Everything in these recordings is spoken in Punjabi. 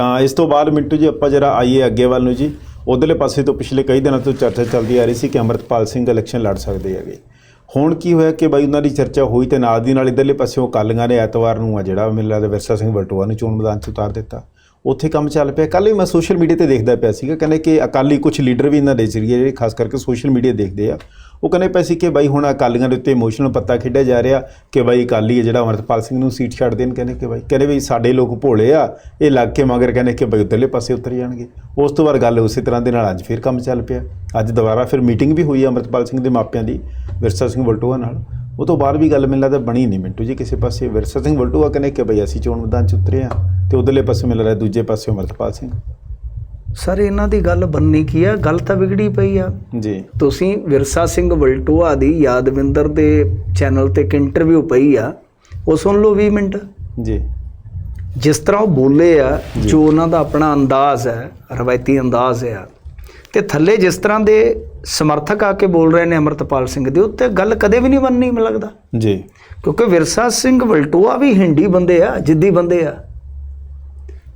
ਤਾਂ ਇਸ ਤੋਂ ਬਾਅਦ ਮਿੰਟੂ ਜੀ, ਆਪਾਂ ਜਰਾ ਆਈਏ ਅੱਗੇ ਵੱਲ ਨੂੰ ਜੀ। ਉਧਰਲੇ ਪਾਸੇ ਤੋਂ ਪਿਛਲੇ ਕਈ ਦਿਨਾਂ ਤੋਂ ਚਰਚਾ ਚੱਲਦੀ ਆ ਰਹੀ ਸੀ ਕਿ ਅਮਰਤਪਾਲ ਸਿੰਘ ਇਲੈਕਸ਼ਨ ਲੜ ਸਕਦੇ ਹੈਗੇ। ਹੁਣ ਕੀ ਹੋਇਆ ਕਿ ਬਾਈ ਉਹਨਾਂ ਦੀ ਚਰਚਾ ਹੋਈ ਤੇ ਨਾਲ ਦੀ ਨਾਲ ਇਧਰਲੇ ਪਾਸਿਓਂ ਅਕਾਲੀਆਂ ਨੇ ਐਤਵਾਰ ਨੂੰ ਆ ਜਿਹੜਾ ਮੈਨੂੰ ਲੱਗਦਾ ਵਿਰਸਾ ਸਿੰਘ ਵਲਟੋਆ ਨੂੰ ਚੋਣ ਮੈਦਾਨ 'ਚ ਉਤਾਰ ਦਿੱਤਾ। ਉੱਥੇ ਕੰਮ ਚੱਲ ਪਿਆ। ਕੱਲ੍ਹ ਹੀ ਮੈਂ ਸੋਸ਼ਲ ਮੀਡੀਆ ਤੇ ਦੇਖਦਾ ਪਿਆ ਸੀਗਾ। ਕਹਿੰਦੇ ਕਿ ਅਕਾਲੀ ਕੁਝ ਲੀਡਰ ਵੀ ਇਹਨਾਂ ਦੇ ਸੀਗੇ ਜਿਹੜੇ ਖਾਸ ਕਰਕੇ ਸੋਸ਼ਲ ਮੀਡੀਆ ਦੇਖਦੇ ਆ, ਉਹ ਕਹਿੰਦੇ ਪਏ ਸੀ ਕਿ ਬਾਈ ਹੁਣ ਅਕਾਲੀਆਂ ਦੇ ਉੱਤੇ ਇਮੋਸ਼ਨਲ ਪੱਤਾ ਖੇਡਿਆ ਜਾ ਰਿਹਾ ਕਿ ਬਾਈ ਅਕਾਲੀ ਹੈ ਜਿਹੜਾ ਅਮਰਤਪਾਲ ਸਿੰਘ ਨੂੰ ਸੀਟ ਛੱਡ ਦੇਣ ਕਹਿੰਦੇ ਕਿ ਬਾਈ। ਕਹਿੰਦੇ ਵੀ ਸਾਡੇ ਲੋਕ ਭੋਲੇ ਆ, ਇਹ ਲੱਗ ਕੇ ਮਗਰ ਕਹਿੰਦੇ ਕਿ ਬਾਈ ਉੱਧਰਲੇ ਪਾਸੇ ਉਤਰ ਜਾਣਗੇ। ਉਸ ਤੋਂ ਬਾਅਦ ਗੱਲ ਉਸੇ ਤਰ੍ਹਾਂ ਦੇ ਨਾਲ ਅੱਜ ਫਿਰ ਕੰਮ ਚੱਲ ਪਿਆ। ਅੱਜ ਦੁਬਾਰਾ ਫਿਰ ਮੀਟਿੰਗ ਵੀ ਹੋਈ ਹੈ ਅਮਰਤਪਾਲ ਸਿੰਘ ਦੇ ਮਾਪਿਆਂ ਦੀ, ਵਿਰਸਾ ਸਿੰਘ ਵਲਟੋਆ ਨਾਲ। ਉਹ ਤੋਂ ਬਾਅਦ ਵੀ ਗੱਲ ਮੈਨੂੰ ਲੱਗਦਾ ਬਣੀ ਨਹੀਂ ਮਿੰਟੂ ਜੀ ਕਿਸੇ ਪਾਸੇ। ਵਿਰਸਾ ਸਿੰਘ ਵਲਟੋਆ ਕਹਿੰਦੇ ਕਿ ਬਈ ਅਸੀਂ ਚੋਣ ਮੈਦਾਨ ਚ ਉਤਰੇ ਆ ਤੇ ਉਧਰਲੇ ਪਾਸੇ ਮਿਲ ਰਿਹਾ ਦੂਜੇ ਪਾਸੇ ਅਮਰਤਪਾਲ ਸਿੰਘ। ਸਰ ਇਹਨਾਂ ਦੀ ਗੱਲ ਬੰਨੀ ਕੀ ਆ? ਗੱਲ ਤਾਂ ਵਿਗੜੀ ਪਈ ਆ। ਜੀ। ਤੁਸੀਂ ਵਿਰਸਾ ਸਿੰਘ ਵਲਟੋਆ ਦੀ ਯਾਦਵਿੰਦਰ ਦੇ ਚੈਨਲ ਤੇ ਇੱਕ ਇੰਟਰਵਿਊ ਪਈ ਆ। ਉਹ ਸੁਣ ਲਓ 20 ਮਿੰਟ। ਜੀ। ਜਿਸ ਤਰ੍ਹਾਂ ਉਹ ਬੋਲੇ ਆ ਜੋ ਉਹਨਾਂ ਦਾ ਆਪਣਾ ਅੰਦਾਜ਼ ਹੈ ਰਵਾਇਤੀ ਅੰਦਾਜ਼ ਆ ਤੇ ਥੱਲੇ ਜਿਸ ਤਰ੍ਹਾਂ ਦੇ ਸਮਰਥਕ ਆ ਕੇ ਬੋਲ ਰਹੇ ਨੇ ਅਮਰਤਪਾਲ ਸਿੰਘ ਦੇ ਉੱਤੇ ਗੱਲ ਕਦੇ ਵੀ ਨਹੀਂ ਬਣਨੀ ਮੈਨੂੰ ਲੱਗਦਾ। ਜੀ। ਕਿਉਂਕਿ ਵਿਰਸਾ ਸਿੰਘ ਵਲਟੋਆ ਵੀ ਹਿੰਦੀ ਬੰਦੇ ਆ ਜਿੱਦੀ ਬੰਦੇ ਆ।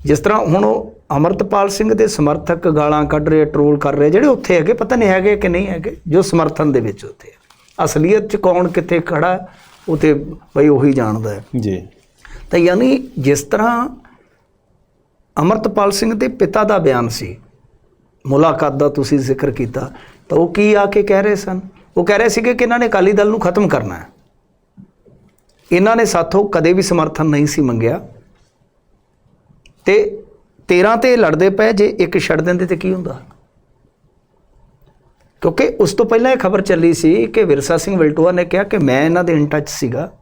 ਜਿਸ ਤਰ੍ਹਾਂ ਹੁਣ ਉਹ ਅਮਰਤਪਾਲ ਸਿੰਘ ਦੇ ਸਮਰਥਕ ਗਾਲਾਂ ਕੱਢ ਰਹੇ ਟਰੋਲ ਕਰ ਰਹੇ ਜਿਹੜੇ ਉੱਥੇ ਹੈਗੇ ਪਤਾ ਨਹੀਂ ਹੈਗੇ ਕਿ ਨਹੀਂ ਹੈਗੇ ਜੋ ਸਮਰਥਨ ਦੇ ਵਿੱਚ ਉੱਥੇ ਆ। ਅਸਲੀਅਤ 'ਚ ਕੌਣ ਕਿੱਥੇ ਖੜਾ ਉਹ ਤੇ ਬਈ ਉਹੀ ਜਾਣਦਾ ਹੈ। ਜੀ। ਤਾਂ ਯਾਨੀ ਜਿਸ ਤਰ੍ਹਾਂ ਅਮਰਤਪਾਲ ਸਿੰਘ ਦੇ ਪਿਤਾ ਦਾ ਬਿਆਨ ਸੀ ਮੁਲਾਕਾਤ ਦਾ ਤੁਸੀਂ ਜ਼ਿਕਰ ਕੀਤਾ ਤਾਂ ਉਹ ਕੀ ਆ ਕੇ ਕਹਿ ਰਹੇ ਸਨ? ਉਹ ਕਹਿ ਰਹੇ ਸੀਗੇ ਕਿ ਇਹਨਾਂ ਨੇ ਅਕਾਲੀ ਦਲ ਨੂੰ ਖਤਮ ਕਰਨਾ ਹੈ। ਇਹਨਾਂ ਨੇ ਸਾਥੋਂ ਕਦੇ ਵੀ ਸਮਰਥਨ ਨਹੀਂ ਸੀ ਮੰਗਿਆ। ਤੇ 13 ਤੇ ਲੜਦੇ ਪਏ, ਜੇ ਇੱਕ ਛੱਡ ਦਿੰਦੇ ਤੇ ਕੀ ਹੁੰਦਾ? ਕਿਉਂਕਿ ਉਸ ਤੋਂ ਪਹਿਲਾਂ ਇਹ ਖਬਰ ਚੱਲੀ ਸੀ ਕਿ ਵਿਰਸਾ ਸਿੰਘ ਵਲਟੋਆ ਨੇ ਕਿਹਾ ਕਿ ਮੈਂ ਇਹਨਾਂ ਦੇ ਇਨ ਟੱਚ ਸੀਗਾ।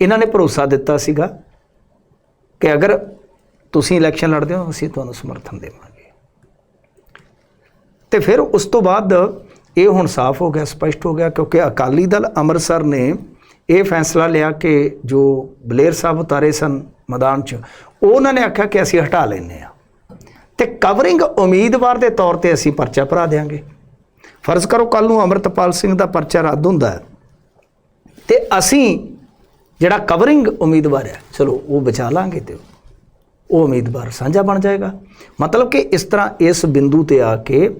ਇਹਨਾਂ ਨੇ ਭਰੋਸਾ ਦਿੱਤਾ ਸੀਗਾ ਕਿ ਅਗਰ ਤੁਸੀਂ ਇਲੈਕਸ਼ਨ ਲੜਦੇ ਹੋ, ਅਸੀਂ ਤੁਹਾਨੂੰ ਸਮਰਥਨ ਦੇਵਾਂਗੇ। ਤੇ ਫਿਰ ਉਸ ਤੋਂ ਬਾਅਦ ਇਹ ਹੁਣ ਸਾਫ਼ ਹੋ ਗਿਆ, ਸਪਸ਼ਟ ਹੋ ਗਿਆ ਕਿਉਂਕਿ ਅਕਾਲੀ ਦਲ ਅੰਮ੍ਰਿਤਸਰ ਨੇ ਇਹ ਫੈਸਲਾ ਲਿਆ ਕਿ ਜੋ ਬਲੇਰ ਸਾਹਿਬ ਉਤਾਰੇ ਸਨ ਮੈਦਾਨ 'ਚ, ਉਹ ਉਹਨਾਂ ਨੇ ਆਖਿਆ ਕਿ ਅਸੀਂ ਹਟਾ ਲੈਨੇ ਆ ਤੇ ਕਵਰਿੰਗ ਉਮੀਦਵਾਰ ਦੇ ਤੌਰ ਤੇ ਅਸੀਂ ਪਰਚਾ ਭਰਾ ਦੇਾਂਗੇ ਫਰਜ਼ ਕਰੋ ਕੱਲ ਨੂੰ ਅਮਰਤਪਾਲ ਸਿੰਘ ਦਾ ਪਰਚਾ ਰੱਦ ਹੁੰਦਾ ਹੈ। ਤੇ ਅਸੀਂ ਜਿਹੜਾ ਕਵਰਿੰਗ ਉਮੀਦਵਾਰ ਹੈ, ਚਲੋ ਉਹ ਬਚਾ ਲਾਂਗੇ ਤੇ ਉਹ ਉਮੀਦਵਾਰ ਸਾਂਝਾ ਬਣ ਜਾਏਗਾ। ਮਤਲਬ ਕਿ ਇਸ ਤਰ੍ਹਾਂ ਇਸ ਬਿੰਦੂ ਤੇ ਆ ਕੇ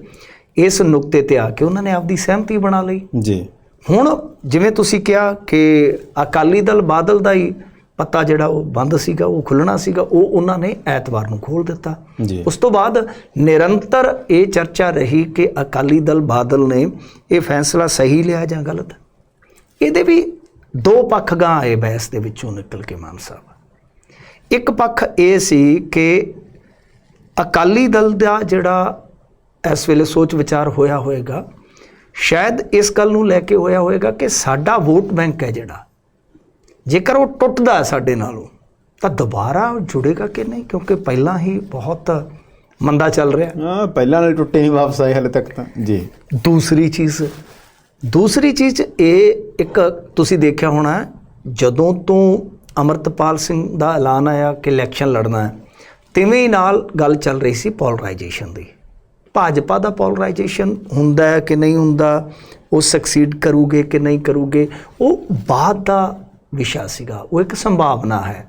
ਇਸ ਨੁਕਤੇ ਤੇ ਆ ਕੇ ਉਹਨਾਂ ਨੇ ਆਪਦੀ ਸਹਿਮਤੀ ਬਣਾ ਲਈ। ਜੀ। ਹੁਣ ਜਿਵੇਂ ਤੁਸੀਂ ਕਿਹਾ ਕਿ ਅਕਾਲੀ ਦਲ ਬਾਦਲ ਦਾ ਹੀ ਪੱਤਾ ਜਿਹੜਾ ਉਹ ਬੰਦ ਸੀਗਾ ਉਹ ਖੁੱਲਣਾ ਸੀਗਾ ਉਹ ਉਹਨਾਂ ਨੇ ਐਤਵਾਰ ਨੂੰ ਖੋਲ ਦਿੱਤਾ। ਉਸ ਤੋਂ ਬਾਅਦ ਨਿਰੰਤਰ ਇਹ ਚਰਚਾ ਰਹੀ ਕਿ ਅਕਾਲੀ ਦਲ ਬਾਦਲ ਨੇ ਇਹ ਫੈਸਲਾ ਸਹੀ ਲਿਆ ਜਾਂ ਗਲਤ। ਇਹਦੇ ਵੀ ਦੋ ਪੱਖ ਗਾਂ ਆਏ ਬਹਿਸ ਦੇ ਵਿੱਚੋਂ ਨਿਕਲ ਕੇ ਮਾਨ ਸਾਹਿਬ। ਇੱਕ ਪੱਖ ਇਹ ਸੀ ਕਿ ਅਕਾਲੀ ਦਲ ਦਾ ਜਿਹੜਾ ਇਸ ਵੇਲੇ ਸੋਚ ਵਿਚਾਰ ਹੋਇਆ ਹੋਵੇਗਾ ਸ਼ਾਇਦ ਇਸ ਗੱਲ ਨੂੰ ਲੈ ਕੇ ਹੋਇਆ ਹੋਵੇਗਾ ਕਿ ਸਾਡਾ ਵੋਟ ਬੈਂਕ ਹੈ ਜਿਹੜਾ। ਜੇਕਰ ਉਹ ਟੁੱਟਦਾ ਸਾਡੇ ਨਾਲੋਂ ਤਾਂ ਦੁਬਾਰਾ ਜੁੜੇਗਾ ਕਿ ਨਹੀਂ? ਕਿਉਂਕਿ ਪਹਿਲਾਂ ਹੀ ਬਹੁਤ ਮੰਦਾ ਚੱਲ ਰਿਹਾ। ਹਾਂ ਪਹਿਲਾਂ ਨਾਲ ਟੁੱਟੇ ਹੀ ਵਾਪਸ ਆਏ ਹਲੇ ਤੱਕ ਤਾਂ। ਜੀ। ਦੂਸਰੀ ਚੀਜ਼ ਦੂਸਰੀ ਚੀਜ਼ ਇਹ ਇੱਕ ਤੁਸੀਂ ਦੇਖਿਆ ਹੋਣਾ ਜਦੋਂ ਤੋਂ ਅਮਰਤਪਾਲ ਸਿੰਘ ਦਾ ਐਲਾਨ ਆਇਆ ਕਿ ਇਲੈਕਸ਼ਨ ਲੜਨਾ ਹੈ। ਤਿਵੇਂ ਹੀ ਨਾਲ ਗੱਲ ਚੱਲ ਰਹੀ ਸੀ ਪੋਲਰਾਈਜੇਸ਼ਨ ਦੀ। ਭਾਜਪਾ ਦਾ ਪੋਲਰਾਈਜੇਸ਼ਨ ਹੁੰਦਾ ਹੈ ਕਿ ਨਹੀਂ ਹੁੰਦਾ? ਉਹ ਸਕਸੀਡ ਕਰੂਗੇ ਕਿ ਨਹੀਂ ਕਰੂਗੇ? ਉਹ ਬਾਅਦ ਦਾ ਵਿਸ਼ਾ ਸੀਗਾ। ਉਹ ਇੱਕ ਸੰਭਾਵਨਾ ਹੈ।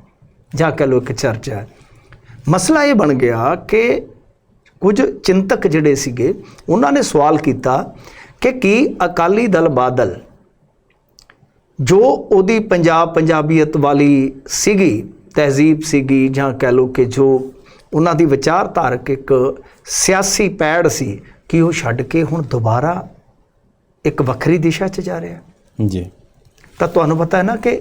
ਜਾਂ ਕਹ ਲਓ ਇੱਕ ਚਰਚਾ ਹੈ। ਮਸਲਾ ਇਹ ਬਣ ਗਿਆ ਕਿ ਕੁਝ ਚਿੰਤਕ ਜਿਹੜੇ ਸੀਗੇ, ਉਹਨਾਂ ਨੇ ਸਵਾਲ ਕੀਤਾ ਕਿ ਕੀ ਅਕਾਲੀ ਦਲ ਬਾਦਲ ਜੋ ਉਹਦੀ ਪੰਜਾਬ ਪੰਜਾਬੀਅਤ ਵਾਲੀ ਸੀਗੀ ਤਹਿਜ਼ੀਬ ਸੀਗੀ ਜਾਂ ਕਹਿ ਲਓ ਕਿ ਜੋ ਉਹਨਾਂ ਦੀ ਵਿਚਾਰਧਾਰਕ ਇੱਕ ਸਿਆਸੀ ਪੈੜ ਸੀ ਕਿ ਉਹ ਛੱਡ ਕੇ ਹੁਣ ਦੁਬਾਰਾ ਇੱਕ ਵੱਖਰੀ ਦਿਸ਼ਾ 'ਚ ਜਾ ਰਿਹਾ? ਜੀ। ਤਾਂ ਤੁਹਾਨੂੰ ਪਤਾ ਹੈ ਨਾ ਕਿ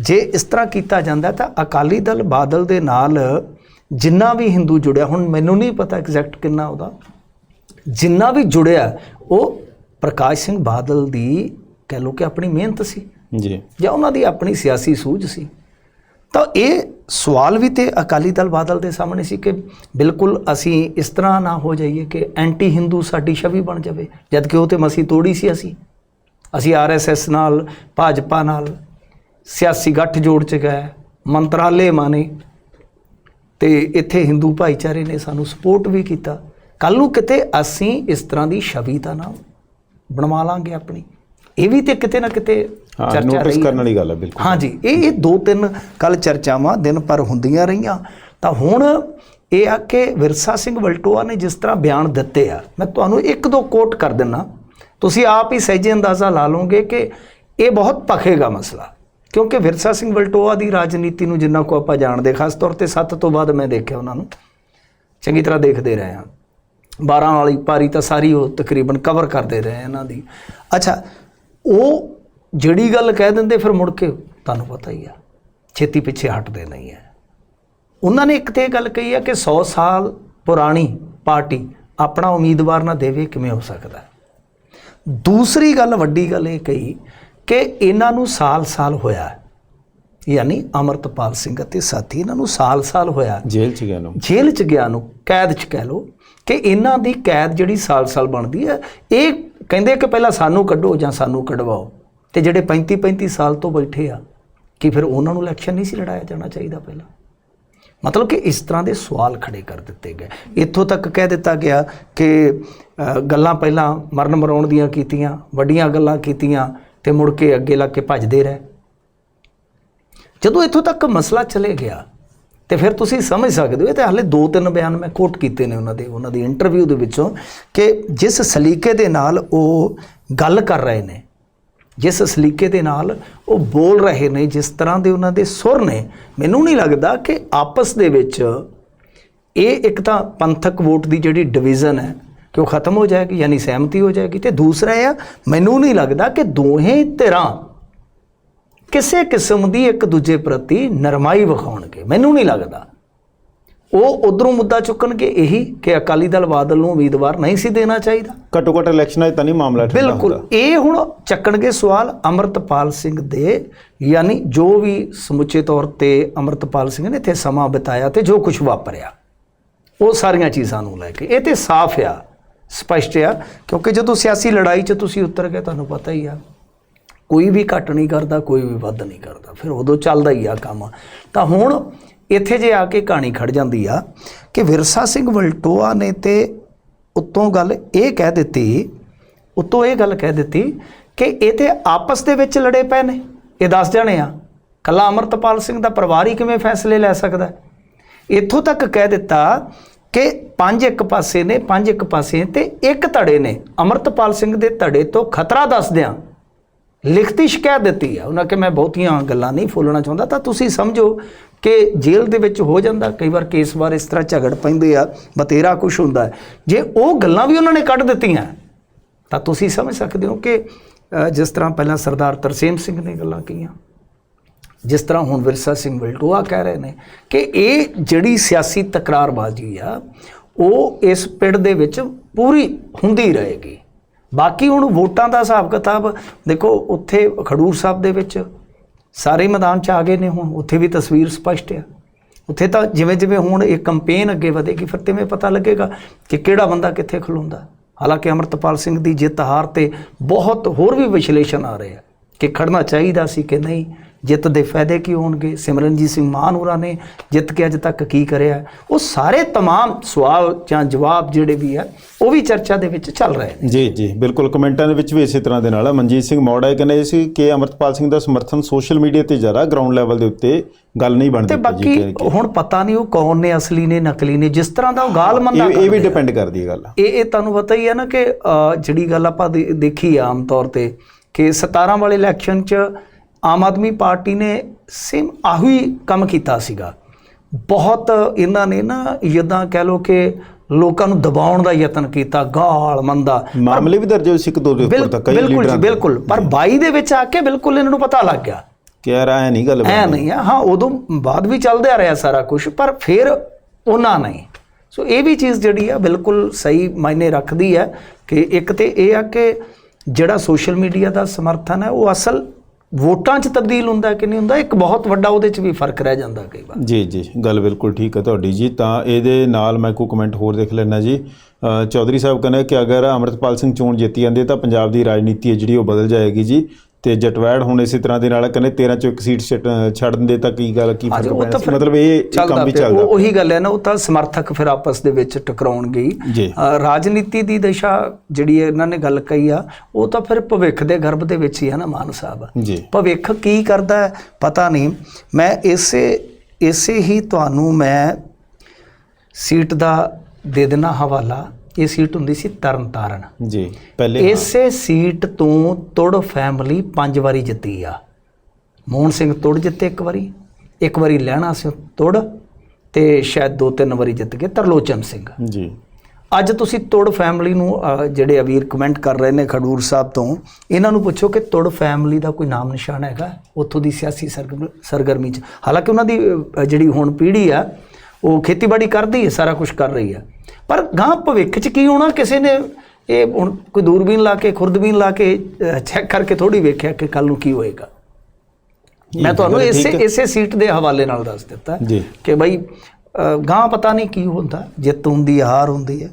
ਜੇ ਇਸ ਤਰ੍ਹਾਂ ਕੀਤਾ ਜਾਂਦਾ ਤਾਂ ਅਕਾਲੀ ਦਲ ਬਾਦਲ ਦੇ ਨਾਲ ਜਿੰਨਾ ਵੀ ਹਿੰਦੂ ਜੁੜਿਆ ਹੁਣ ਮੈਨੂੰ ਨਹੀਂ ਪਤਾ ਐਗਜ਼ੈਕਟ ਕਿੰਨਾ ਉਹਦਾ ਜਿੰਨਾ ਵੀ ਜੁੜਿਆ ਉਹ ਪ੍ਰਕਾਸ਼ ਸਿੰਘ ਬਾਦਲ ਦੀ ਕਹਿ ਲਓ ਕਿ ਆਪਣੀ ਮਿਹਨਤ ਸੀ। ਜੀ। ਜਾਂ ਉਹਨਾਂ ਦੀ ਆਪਣੀ ਸਿਆਸੀ ਸੂਝ ਸੀ। ਤਾਂ ਇਹ ਸਵਾਲ ਵੀ ਤੇ ਅਕਾਲੀ ਦਲ ਬਾਦਲ ਦੇ ਸਾਹਮਣੇ ਸੀ ਕਿ ਬਿਲਕੁਲ ਅਸੀਂ ਇਸ ਤਰ੍ਹਾਂ ਨਾ ਹੋ ਜਾਈਏ ਕਿ ਐਂਟੀ ਹਿੰਦੂ ਸਾਡੀ ਛਵੀ ਬਣ ਜਾਵੇ ਜਦ ਕਿ ਉਹ ਤੇ ਮਸੀ ਤੋੜੀ ਸੀ ਅਸੀਂ। ਅਸੀਂ ਆਰਐਸਐਸ ਨਾਲ ਭਾਜਪਾ ਨਾਲ ਸਿਆਸੀ ਗੱਠ ਜੋੜ ਚ ਗਏ ਮੰਤਰਾਲੇ ਮਾਨੇ ਤੇ ਇੱਥੇ ਹਿੰਦੂ ਭਾਈਚਾਰੇ ਨੇ ਸਾਨੂੰ ਸਪੋਰਟ ਵੀ ਕੀਤਾ। ਕੱਲ ਨੂੰ ਕਿਤੇ ਅਸੀਂ ਇਸ ਤਰ੍ਹਾਂ ਦੀ ਛਵੀ ਤਾਂ ਨਾ ਬਣਵਾ ਲਾਂਗੇ ਆਪਣੀ। ਇਹ ਵੀ ਤੇ ਕਿਤੇ ਨਾ ਕਿਤੇ ਚਰਚਾ ਨੋਟਿਸ ਰਹੀ ਹੈ। ਕਰਨ ਵਾਲੀ ਗੱਲ ਹੈ ਬਿਲਕੁਲ। ਹਾਂਜੀ ਇਹ ਇਹ ਦੋ ਤਿੰਨ ਕੱਲ ਚਰਚਾਵਾਂ ਦਿਨ ਪਰ ਹੁੰਦੀਆਂ ਰਹੀਆਂ। ਤਾਂ ਹੁਣ ਇਹ ਆ ਕਿ ਵਿਰਸਾ ਸਿੰਘ ਵਲਟੋਆ ਨੇ ਜਿਸ ਤਰ੍ਹਾਂ ਬਿਆਨ ਦਿੱਤੇ ਆ ਮੈਂ ਤੁਹਾਨੂੰ ਇੱਕ ਦੋ ਕੋਟ ਕਰ ਦਿੰਨਾ। ਤੁਸੀਂ ਆਪ ਹੀ ਸਹਿਜੇ ਅੰਦਾਜ਼ਾ ਲਾ ਲਓਗੇ ਕਿ ਇਹ ਬਹੁਤ ਪਖੇਗਾ ਮਸਲਾ ਕਿਉਂਕਿ ਵਿਰਸਾ ਸਿੰਘ ਵਲਟੋਆ ਦੀ ਰਾਜਨੀਤੀ ਨੂੰ ਜਿੰਨਾ ਕੋ ਆਪਾਂ ਜਾਣਦੇ ਖਾਸ ਤੌਰ ਤੇ 7 ਤੋਂ ਬਾਅਦ ਮੈਂ ਦੇਖਿਆ ਉਹਨਾਂ ਨੂੰ। ਚੰਗੀ ਤਰ੍ਹਾਂ ਦੇਖਦੇ ਰਹੇ ਹਾਂ। 12 ਵਾਲੀ ਪਾਰੀ ਤਾਂ ਸਾਰੀ ਉਹ ਤਕਰੀਬਨ ਕਵਰ ਕਰਦੇ ਰਹੇ ਇਹਨਾਂ ਦੀ। ਅੱਛਾ ਉਹ ਜਿਹੜੀ ਗੱਲ ਕਹਿ ਦਿੰਦੇ ਫਿਰ ਮੁੜ ਕੇ ਤੁਹਾਨੂੰ ਪਤਾ ਹੀ ਆ ਛੇਤੀ ਪਿੱਛੇ ਹਟਦੇ ਨਹੀਂ ਹੈ ਉਹਨਾਂ ਨੇ ਇੱਕ ਤੇ ਗੱਲ ਕਹੀ ਹੈ ਕਿ 100 ਸਾਲ ਪੁਰਾਣੀ ਪਾਰਟੀ ਆਪਣਾ ਉਮੀਦਵਾਰ ਨਾ ਦੇਵੇ ਕਿਵੇਂ ਹੋ ਸਕਦਾ? ਦੂਸਰੀ ਗੱਲ ਵੱਡੀ ਗੱਲ ਇਹ ਕਹੀ ਕਿ ਇਹਨਾਂ ਨੂੰ ਸਾਲ-ਸਾਲ ਹੋਇਆ। ਯਾਨੀ ਅਮਰਤਪਾਲ ਸਿੰਘ ਅਤੇ ਸਾਥੀ ਇਹਨਾਂ ਨੂੰ ਸਾਲ-ਸਾਲ ਹੋਇਆ। ਜੇਲ੍ਹ ਚ ਗਿਆ ਨੂੰ ਜੇਲ੍ਹ ਚ ਗਿਆ ਨੂੰ ਕੈਦ ਚ ਕਹਿ ਲੋ ਕਿ ਇਹਨਾਂ ਦੀ ਕੈਦ ਜਿਹੜੀ ਸਾਲ-ਸਾਲ ਬਣਦੀ ਹੈ ਇਹ ਕਹਿੰਦੇ ਕਿ ਪਹਿਲਾਂ ਸਾਨੂੰ ਕੱਢੋ ਜਾਂ ਸਾਨੂੰ ਕਢਵਾਓ। ਤੇ ਜਿਹੜੇ 35-35 ਸਾਲ ਤੋਂ ਬੈਠੇ ਆ, ਕਿ ਫਿਰ ਉਹਨਾਂ ਨੂੰ ਇਲੈਕਸ਼ਨ ਨਹੀਂ ਸੀ ਲੜਾਇਆ ਜਾਣਾ ਚਾਹੀਦਾ ਪਹਿਲਾਂ? ਮਤਲਬ ਕਿ ਇਸ ਤਰ੍ਹਾਂ ਦੇ ਸਵਾਲ ਖੜੇ ਕਰ ਦਿੱਤੇ ਗਏ। ਇੱਥੋਂ ਤੱਕ ਕਹਿ ਦਿੱਤਾ ਗਿਆ ਕਿ ਗੱਲਾਂ ਪਹਿਲਾਂ ਮਰਨ ਮਰਾਉਣ ਦੀਆਂ ਕੀਤੀਆਂ, ਵੱਡੀਆਂ ਗੱਲਾਂ ਕੀਤੀਆਂ ਤੇ ਮੁੜ ਕੇ ਅੱਗੇ ਲੱਗ ਕੇ ਭੱਜਦੇ ਰਹੇ। ਜਦੋਂ ਇੱਥੋਂ ਤੱਕ ਮਸਲਾ ਚਲੇ ਗਿਆ ਤੇ ਫਿਰ ਤੁਸੀਂ ਸਮਝ ਸਕਦੇ ਹੋ, ਇਹ ਤੇ ਹਾਲੇ ਦੋ ਤਿੰਨ ਬਿਆਨ ਮੈਂ ਕੋਟ ਕੀਤੇ ਨੇ ਉਹਨਾਂ ਦੇ, ਉਹਨਾਂ ਦੀ ਇੰਟਰਵਿਊ ਦੇ ਵਿੱਚੋਂ ਕਿ ਜਿਸ ਸਲੀਕੇ ਦੇ ਨਾਲ ਉਹ ਗੱਲ ਕਰ ਰਹੇ ਨੇ, ਜਿਸ ਸਲੀਕੇ ਦੇ ਨਾਲ ਉਹ ਬੋਲ ਰਹੇ ਨੇ, ਜਿਸ ਤਰ੍ਹਾਂ ਦੇ ਉਹਨਾਂ ਦੇ ਸੁਰ ਨੇ, ਮੈਨੂੰ ਨਹੀਂ ਲੱਗਦਾ ਕਿ ਆਪਸ ਦੇ ਵਿੱਚ ਇਹ ਇੱਕ ਤਾਂ ਪੰਥਕ ਵੋਟ ਦੀ ਜਿਹੜੀ ਡਿਵੀਜ਼ਨ ਹੈ, ਕਿ ਉਹ ਖਤਮ ਹੋ ਜਾਏਗੀ, ਯਾਨੀ ਸਹਿਮਤੀ ਹੋ ਜਾਏਗੀ, ਤੇ ਦੂਸਰਾ ਇਹ ਆ, ਮੈਨੂੰ ਨਹੀਂ ਲੱਗਦਾ ਕਿ ਦੋਹੇ ਧਿਰਾਂ ਕਿਸੇ ਕਿਸਮ ਦੀ ਇੱਕ ਦੂਜੇ ਪ੍ਰਤੀ ਨਰਮਾਈ ਵਿਖਾਉਣਗੇ। ਮੈਨੂੰ ਨਹੀਂ ਲੱਗਦਾ। ਉਹ ਉਧਰੋਂ ਮੁੱਦਾ ਚੁੱਕਣਗੇ ਇਹੀ ਕਿ ਅਕਾਲੀ ਦਲ ਬਾਦਲ ਨੂੰ ਉਮੀਦਵਾਰ ਨਹੀਂ ਸੀ ਦੇਣਾ ਚਾਹੀਦਾ। ਘੱਟੋ ਘੱਟ ਇਲੈਕਸ਼ਨਾਂ 'ਚ ਤਾਂ ਨਹੀਂ ਮਾਮਲਾ ਠੰਡਾ ਬਿਲਕੁਲ। ਇਹ ਹੁਣ ਚੱਕਣਗੇ ਸਵਾਲ ਅਮਰਤਪਾਲ ਸਿੰਘ ਦੇ। ਯਾਨੀ ਜੋ ਵੀ ਸਮੁੱਚੇ ਤੌਰ ਤੇ ਅਮਰਤਪਾਲ ਸਿੰਘ ਨੇ ਇੱਥੇ ਸਮਾਂ ਬਿਤਾਇਆ ਤੇ ਜੋ ਕੁਝ ਵਾਪਰਿਆ ਉਹ ਸਾਰੀਆਂ ਚੀਜ਼ਾਂ ਨੂੰ ਲੈ ਕੇ। ਇਹ ਤੇ ਸਾਫ਼ ਆ ਸਪਸ਼ਟ ਆ ਕਿਉਂਕਿ ਜਦੋਂ ਸਿਆਸੀ ਲੜਾਈ 'ਚ ਤੁਸੀਂ ਉਤਰ ਗਏ ਤੁਹਾਨੂੰ ਪਤਾ ਹੀ ਆ। ਕੋਈ ਵੀ ਘੱਟ ਨਹੀਂ ਕਰਦਾ, ਕੋਈ ਵੀ ਵੱਧ ਨਹੀਂ ਕਰਦਾ। ਫਿਰ ਉਦੋਂ ਚੱਲਦਾ ਹੀ ਆ ਕੰਮ। ਤਾਂ ਹੁਣ ਇੱਥੇ ਜੇ ਆ ਕੇ ਕਹਾਣੀ ਖੜ ਜਾਂਦੀ ਆ ਕਿ ਵਿਰਸਾ ਸਿੰਘ ਵਲਟੋਆ ਨੇ ਤੇ ਉੱਤੋਂ ਗੱਲ ਇਹ ਕਹਿ ਦਿੱਤੀ, ਉੱਤੋਂ ਇਹ ਗੱਲ ਕਹਿ ਦਿੱਤੀ ਕਿ ਇਹ ਤੇ ਆਪਸ ਦੇ ਵਿੱਚ ਲੜੇ ਪਏ ਨੇ। ਇਹ ਦੱਸ ਜਾਣੇ ਆ, ਕੱਲਾ ਅਮਰਤਪਾਲ ਸਿੰਘ ਦਾ ਪਰਿਵਾਰ ਹੀ ਕਿਵੇਂ ਫੈਸਲੇ ਲੈ ਸਕਦਾ? ਇੱਥੋਂ ਤੱਕ ਕਹਿ ਦਿੱਤਾ ਕਿ ਪੰਜ ਇੱਕ ਪਾਸੇ ਨੇ, ਪੰਜ ਇੱਕ ਪਾਸੇ ਤੇ ਇੱਕ ਧੜੇ ਨੇ। ਅਮਰਤਪਾਲ ਸਿੰਘ ਦੇ ਧੜੇ ਤੋਂ ਖਤਰਾ ਦੱਸਦਿਆਂ ਲਿਖਤੀ ਸ਼ਿਕਾਇਤ ਦਿੱਤੀ ਆ। ਉਹਨਾਂ ਕਿ ਮੈਂ ਬਹੁਤੀਆਂ ਗੱਲਾਂ ਨਹੀਂ ਫੋਲਣਾ ਚਾਹੁੰਦਾ। ਤਾਂ ਤੁਸੀਂ ਸਮਝੋ ਕਿ ਜੇਲ੍ਹ ਦੇ ਵਿੱਚ ਹੋ ਜਾਂਦਾ। ਕਈ ਵਾਰ ਕੇਸ ਵਾਰ ਇਸ ਤਰ੍ਹਾਂ ਝਗੜ ਪੈਂਦੇ ਆ ਬਤੇਰਾ ਕੁਝ ਹੁੰਦਾ ਜੇ ਉਹ ਗੱਲਾਂ ਵੀ ਉਹਨਾਂ ਨੇ ਕੱਢ ਦਿੱਤੀਆਂ, ਤਾਂ ਤੁਸੀਂ ਸਮਝ ਸਕਦੇ ਹੋ ਕਿ ਜਿਸ ਤਰ੍ਹਾਂ ਪਹਿਲਾਂ ਸਰਦਾਰ ਤਰਸੇਮ ਸਿੰਘ ਨੇ ਗੱਲਾਂ ਕਹੀਆਂ, ਜਿਸ ਤਰ੍ਹਾਂ ਹੁਣ ਵਿਰਸਾ ਸਿੰਘ ਵਲਟੋਆ ਕਹਿ ਰਹੇ ਨੇ ਕਿ ਇਹ ਜਿਹੜੀ ਸਿਆਸੀ ਤਕਰਾਰਬਾਜ਼ੀ ਆ, ਉਹ ਇਸ ਪਿੰਡ ਦੇ ਵਿੱਚ ਪੂਰੀ ਹੁੰਦੀ ਰਹੇਗੀ। ਬਾਕੀ ਹੁਣ ਵੋਟਾਂ ਦਾ ਹਿਸਾਬ ਕਿਤਾਬ, ਦੇਖੋ ਉੱਥੇ ਖਡੂਰ ਸਾਹਿਬ ਦੇ ਵਿੱਚ ਸਾਰੇ ਮੈਦਾਨ 'ਚ ਆ ਗਏ ਨੇ ਹੁਣ, ਉੱਥੇ ਵੀ ਤਸਵੀਰ ਸਪਸ਼ਟ ਆ। ਉੱਥੇ ਤਾਂ ਜਿਵੇਂ ਜਿਵੇਂ ਹੁਣ ਇਹ ਕੰਪੇਨ ਅੱਗੇ ਵਧੇਗੀ, ਫਿਰ ਤਿਵੇਂ ਪਤਾ ਲੱਗੇਗਾ ਕਿ ਕਿਹੜਾ ਬੰਦਾ ਕਿੱਥੇ ਖਲੋਂਦਾ। ਹਾਲਾਂਕਿ ਅਮਰਤਪਾਲ ਸਿੰਘ ਦੀ ਜਿੱਤ ਹਾਰ ਤੇ ਬਹੁਤ ਹੋਰ ਵੀ ਵਿਸ਼ਲੇਸ਼ਣ ਆ ਰਹੇ ਆ ਕਿ ਖੜਨਾ ਚਾਹੀਦਾ ਸੀ ਕਿ ਨਹੀਂ। ਜਿੱਤ ਦੇ ਫਾਇਦੇ ਕੀ ਹੋਣਗੇ ਸਿਮਰਨਜੀਤ ਸਿੰਘ ਮਾਨ ਹੋਰਾਂ ਨੇ ਜਿੱਤ ਕੇ ਅੱਜ ਤੱਕ ਕੀ ਕਰਿਆ ਉਹ ਸਾਰੇ तमाम ਸਵਾਲ ਜਾਂ ਜਵਾਬ ਜਿਹੜੇ ਵੀ ਆ ਉਹ ਵੀ ਚਰਚਾ ਦੇ ਵਿੱਚ ਚੱਲ ਰਹੇ ਨੇ ਜੀ ਜੀ ਬਿਲਕੁਲ ਕਮੈਂਟਾਂ ਦੇ ਵਿੱਚ ਵੀ ਇਸੇ ਤਰ੍ਹਾਂ ਦੇ ਨਾਲ ਆ ਮਨਜੀਤ ਸਿੰਘ ਮੌੜਾ ਇਹ ਕਹਿੰਦੇ ਸੀ ਕਿ ਅਮਰਤਪਾਲ ਸਿੰਘ ਦਾ ਸਮਰਥਨ ਸੋਸ਼ਲ ਮੀਡੀਆ ਤੇ ਜ਼ਿਆਦਾ ਗਰਾਊਂਡ ਲੈਵਲ ਦੇ ਉੱਤੇ ਗੱਲ ਨਹੀਂ ਬਣਦੀ ਤੇ ਬਾਕੀ ਹੁਣ ਪਤਾ ਨਹੀਂ ਉਹ ਕੌਣ ਨੇ ਅਸਲੀ ਨੇ ਨਕਲੀ ਨੇ ਜਿਸ ਤਰ੍ਹਾਂ ਦਾ ਉਹ ਗਾਲਮੰਦਾ ਇਹ ਇਹ ਵੀ ਡਿਪੈਂਡ ਕਰਦੀ ਹੈ ਗੱਲ ਇਹ ਇਹ ਤੁਹਾਨੂੰ ਪਤਾ ਹੀ ਹੈ ਨਾ ਕਿ ਅ, ਜਿਹੜੀ ਗੱਲ ਆਪਾਂ ਦੇ- ਦੇਖੀ ਆ ਆਮ ਤੌਰ ਤੇ ਕਿ 17 ਵਾਲੇ ਇਲੈਕਸ਼ਨ 'ਚ ਆਮ ਆਦਮੀ ਪਾਰਟੀ ਨੇ ਸੇਮ ਆਹੀ ਕੰਮ ਕੀਤਾ ਸੀਗਾ। ਬਹੁਤ ਇਹਨਾਂ ਨੇ ਨਾ ਜਿੱਦਾਂ ਕਹਿ ਲੋ ਕਿ ਲੋਕਾਂ ਨੂੰ ਦਬਾਉਣ ਦਾ ਯਤਨ ਕੀਤਾ ਗਾਲ ਮੰਦਾ। ਮਾਮਲੇ ਵੀ ਦਰਜ ਹੋਏ ਸੀ ਇੱਕ ਦੋ ਦੇ ਉੱਪਰ ਤੱਕ ਕਈ ਬਿਲਕੁਲ ਲੀਡਰਾਂ ਦੇ। ਬਿਲਕੁਲ। ਪਰ 22 ਦੇ ਵਿੱਚ ਆ ਕੇ ਬਿਲਕੁਲ ਇਹਨਾਂ ਨੂੰ ਪਤਾ ਲੱਗ ਗਿਆ। ਕਿ ਯਾਰ ਐ ਨਹੀਂ ਗੱਲ ਐ। ਨਹੀਂ ਆ। ਹਾਂ ਉਦੋਂ ਬਾਅਦ ਵੀ ਚੱਲਦਾ ਰਿਹਾ ਸਾਰਾ ਕੁਝ ਪਰ ਫਿਰ ਉਹਨਾਂ ਨਹੀਂ ਸੋ ਇਹ ਵੀ ਚੀਜ਼ ਜਿਹੜੀ ਆ ਬਿਲਕੁਲ ਸਹੀ ਮਾਇਨੇ ਰੱਖਦੀ ਹੈ ਕਿ ਇੱਕ ਤੇ ਇਹ ਆ ਕਿ ਜਿਹੜਾ ਸੋਸ਼ਲ ਮੀਡੀਆ ਦਾ ਸਮਰਥਨ ਹੈ ਉਹ ਅਸਲ ਵੋਟਾਂ 'ਚ ਤਬਦੀਲ ਹੁੰਦਾ ਕਿ ਨਹੀਂ ਹੁੰਦਾ, ਇੱਕ ਬਹੁਤ ਵੱਡਾ ਉਹਦੇ 'ਚ ਵੀ ਫ਼ਰਕ ਰਹਿ ਜਾਂਦਾ ਕਈ ਵਾਰ। ਜੀ ਜੀ, ਗੱਲ ਬਿਲਕੁਲ ਠੀਕ ਹੈ ਤੁਹਾਡੀ ਜੀ। ਤਾਂ ਇਹਦੇ ਨਾਲ ਮੈਂ ਕੋਈ ਕਮੈਂਟ ਹੋਰ ਦੇਖ ਲੈਣਾ ਜੀ। ਚੌਧਰੀ ਸਾਹਿਬ ਕਹਿੰਦੇ ਕਿ ਅਗਰ ਅਮਰਤਪਾਲ ਸਿੰਘ ਚੋਣ ਜਿੱਤੀ ਜਾਂਦੇ ਤਾਂ ਪੰਜਾਬ ਦੀ ਰਾਜਨੀਤੀ ਹੈ ਜਿਹੜੀ ਉਹ ਬਦਲ ਜਾਏਗੀ ਜੀ। ਤੇ ਜਟਵੈੜ ਹੁਣ ਇਸੇ ਤਰ੍ਹਾਂ ਦੇ ਨਾਲ ਕਹਿੰਦੇ 13 ਚੋਂ ਇੱਕ ਸੀਟ ਛੱਡ- ਛੱਡ ਦਿੰਦੇ ਤਾਂ ਕੀ ਗੱਲ ਕੀ ਫ਼ਰਕ ਪੈਣਾ ਮਤਲਬ ਇਹ ਕੰਮ ਵੀ। ਚੱਲਦਾ ਉਹ- ਉਹੀ ਗੱਲ ਹੈ ਨਾ ਉਹ ਤਾਂ ਸਮਰਥਕ ਫਿਰ ਆਪਸ ਦੇ ਵਿੱਚ ਟਕਰਾਉਣਗੇ। ਜੀ। ਅ, ਰਾਜਨੀਤੀ ਦੀ ਦਿਸ਼ਾ ਜਿਹੜੀ ਇਹਨਾਂ ਨੇ ਗੱਲ ਕਹੀ ਆ ਉਹ ਤਾਂ ਫਿਰ ਭਵਿੱਖ ਦੇ ਗਰਭ ਦੇ ਵਿੱਚ ਹੀ ਹੈ ਨਾ ਮਾਨ ਸਾਹਿਬ ਜੀ ਭਵਿੱਖ ਕੀ ਕਰਦਾ ਹੈ ਪਤਾ ਨਹੀਂ ਮੈਂ ਇਸੇ ਇਸੇ ਹੀ ਤੁਹਾਨੂੰ ਮੈਂ ਸੀਟ ਦਾ ਦੇ ਦੇਣਾ ਹਵਾਲਾ ਇਹ ਸੀਟ ਹੁੰਦੀ ਸੀ ਤਰਨਤਾਰਨ। ਜੀ ਪਹਿਲੇ। ਇਸੇ ਸੀਟ ਤੋਂ ਤੁੜ ਫੈਮਿਲੀ ਪੰਜ ਵਾਰੀ ਜਿੱਤੀ ਆ। ਮੋਹਨ ਸਿੰਘ ਤੁੜ ਜਿੱਤੇ ਇੱਕ ਵਾਰੀ ਇੱਕ ਵਾਰੀ ਲੈਣਾ ਸੀ ਤੁੜ ਤੇ ਸ਼ਾਇਦ ਦੋ ਤਿੰਨ ਵਾਰੀ ਜਿੱਤ ਗਏ ਤਰਲੋਚਨ ਸਿੰਘ। ਜੀ। ਅੱਜ ਤੁਸੀਂ ਤੁੜ ਫੈਮਿਲੀ ਨੂੰ ਜਿਹੜੇ ਅਵੀਰ ਕਮੈਂਟ ਕਰ ਰਹੇ ਨੇ ਖਡੂਰ ਸਾਹਿਬ ਤੋਂ ਇਹਨਾਂ ਨੂੰ ਪੁੱਛੋ ਕਿ ਤੁੜ ਫੈਮਿਲੀ ਦਾ ਕੋਈ ਨਾਮ ਨਿਸ਼ਾਨ ਹੈਗਾ? ਉੱਥੋਂ ਦੀ ਸਿਆਸੀ ਸਰਗਰ- ਸਰਗਰਮੀ ਚ। ਹਾਲਾਂਕਿ ਉਹਨਾਂ ਦੀ ਜਿਹੜੀ ਹੁਣ ਪੀੜ੍ਹੀ ਆ ਉਹ ਖੇਤੀਬਾੜੀ ਕਰਦੀ ਹੈ ਸਾਰਾ ਕੁਝ ਕਰ ਰਹੀ ਹੈ ਪਰ ਗਾਂ ਭਵਿੱਖ ਚ ਕੀ ਹੋਣਾ ਕਿਸੇ ਨੇ ਇਹ ਹੁਣ ਕੋਈ ਦੂਰਬੀਨ ਲਾ ਕੇ ਖੁਰਦਬੀਨ ਲਾ ਕੇ ਚੈੱਕ ਕਰਕੇ ਥੋੜੀ ਵੇਖਿਆ ਕਿ ਕੱਲ ਨੂੰ ਕੀ ਹੋਏਗਾ ਮੈਂ ਤੁਹਾਨੂੰ ਇਸੇ। ਇਸੇ ਸੀਟ ਦੇ ਹਵਾਲੇ ਨਾਲ ਦੱਸ ਦਿੱਤਾ। ਕਿ ਬਈ ਗਾਂ ਪਤਾ ਨਹੀਂ ਕੀ ਹੁੰਦਾ ਜਿੱਤ ਹੁੰਦੀ ਹਾਰ ਹੁੰਦੀ ਹੈ